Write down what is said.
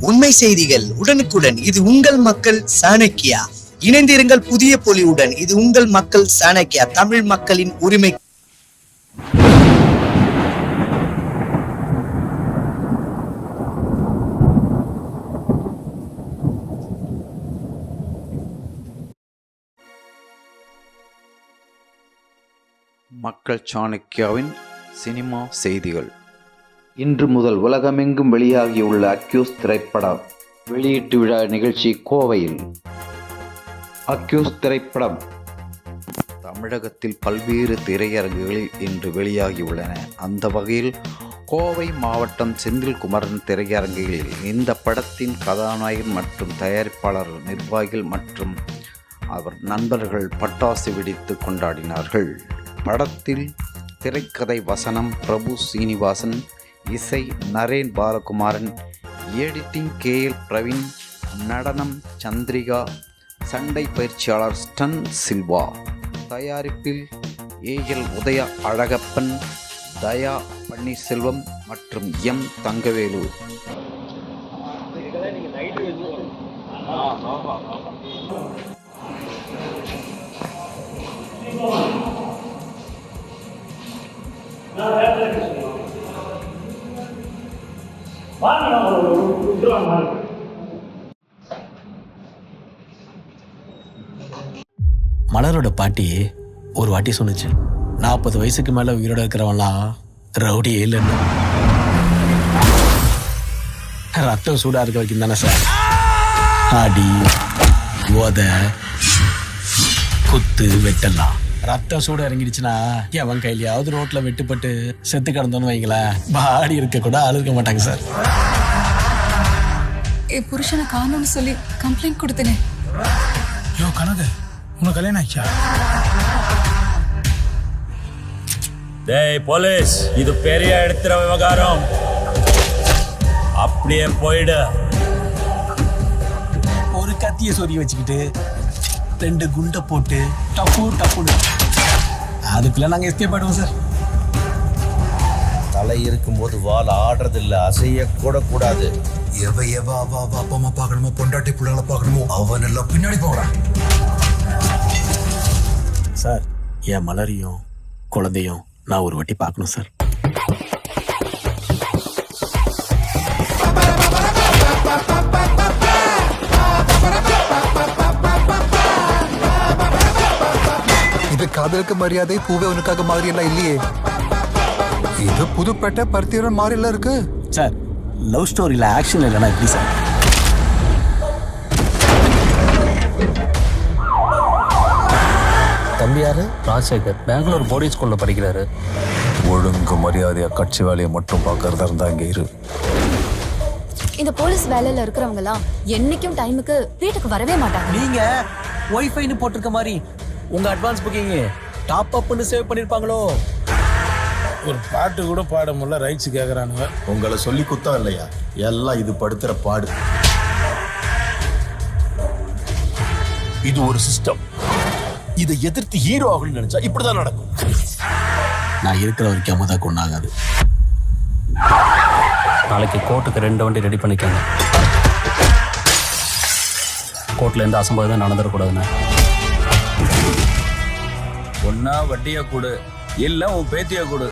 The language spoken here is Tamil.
உண்மை செய்திகள் உடனுக்குடன். இது உங்கள் மக்கள் சாணக்கியா? இணைந்திருங்கள் புதிய பொலிவுடன். இது உங்கள் மக்கள் சாணக்கியா? தமிழ் மக்களின் உரிமை மக்கள் சாணக்கியாவின் சினிமா செய்திகள். இன்று முதல் உலகமெங்கும் வெளியாகியுள்ள அக்யூஸ் திரைப்படம். வெளியீட்டு விழா நிகழ்ச்சி கோவையில். அக்யூஸ் திரைப்படம். தமிழகத்தில் பல்வேறு திரையரங்குகளில் இன்று வெளியாகியுள்ளன அந்த வகையில் கோவை மாவட்டம் செந்தில்குமரன் திரையரங்குகளில் இந்த படத்தின் கதாநாயகன் மற்றும் தயாரிப்பாளர் நிர்வாகிகள் மற்றும் அவர் நண்பர்கள் பட்டாசு வெடித்து கொண்டாடினார்கள். படத்தில் திரைக்கதை வசனம் பிரபு சீனிவாசன் இசை Naren Balakumaran editing K L Praveen நடனம் சந்திரிகா சண்டை பயிற்சியாளர் ஸ்டன் சில்வா தயாரிப்பில் ஏஎல் உதய அழகப்பன் தயா பன்னீர்செல்வம் மற்றும் எம் தங்கவேலு. மலரோட பாட்டி ஒரு வாட்டி சொன்னுச்சு நாற்பது வயசுக்கு மேல உயிரோட இருக்கிறவன்லாம் ரவுடி இல்லைன்னு. ரத்தம் சூடா இருக்க வரைக்கும் தானே சார். ஆடி ஓத குத்து வெட்டலாம். ரத்தம் சூடு இறங்கிடுச்சுன்னா எவன் கையிலயாவது ரோட்ல வெட்டுப்பட்டு செத்து கிடந்தோன்னு வைங்களேன். பாடி இருக்க கூட ஆள் இருக்க மாட்டாங்க சார். என் புருஷனை காணோம்னு சொல்லி கம்ப்ளைண்ட் கொடுத்தனே. யோ கனகு உனக்கு கல்யாணம் ஆச்சா டேய் போலீஸ் இது பெரிய எடுத்துற விவகாரம். அப்படியே போயிடு. ஒரு கத்திய சொறி வச்சுக்கிட்டு ரெண்டு குண்டை போட்டு டப்பு டப்புன்னு. அதுக்குள்ள நாங்க எஸ்கேப் ஆயிடுவோம் சார் தலை இருக்கும்போது வால் ஆடுறதில்ல அசைய கூட கூடாது. எவ எவ அவ அவ அப்பா அம்மா பார்க்கணுமோ பொண்டாட்டி பிள்ளைகளை பார்க்கணுமோ அவன் எல்லாம் பின்னாடி போகிறான் சார் என் மலரையும் குழந்தையும் நான் ஒரு வாட்டி பார்க்கணும் சார். காதலுக்கு மரியாதை பூவே உனக்காக மாதிரி எல்லாம் இல்லையே. இது புதுப்பேட்டை பருத்தியரம் மாதிரி எல்லாம் இருக்கு. சார் லவ் ஸ்டோரியில் ஆக்ஷன் இல்லைன்னா எப்படி சார்? தம்பி யாரு? ராஜசேகர். பெங்களூர் போர்டிங் ஸ்கூல்ல படிக்கிறாரு. ஒழுங்கு மரியாதையா கட்சி வேலையை மட்டும் பார்க்கறதா இருந்தா இங்க இரு. இந்த போலீஸ் வேலையில இருக்கிறவங்க எல்லாம் என்னைக்கும் டைமுக்கு வீட்டுக்கு வரவே மாட்டாங்க. நீங்க ஒய்ஃபைன்னு போட்டிருக்க மாதிரி உங்க அட்வான்ஸ் புக்கிங் டாப் அப்னு சேவ் பண்ணிருப்பாங்களோ? ஒரு பாட்டு கூட பாட முடியல ரைட்ஸ் கேக்குறானுங்க. உங்களை சொல்லி குத்தம் இல்லையா? எல்லாம் இது படுத்துற பாடு. இது ஒரு சிஸ்டம் இதை எதிர்த்து ஹீரோ ஆகணும்னு நினைச்சா இப்படிதான் நடக்கும். நான் இருக்கிற வரைக்கும் அமுதா கொண்டாகாது நாளைக்கு கோர்ட்டுக்கு ரெண்டு வண்டி ரெடி பண்ணிக்கோங்க. கோர்ட்ல எந்த அசம்பாவிதம் நடந்துடக்கூடாதுண்ணே. ஒன்னா வட்டியா கொடு இல்ல உன் பேத்தியா கொடு.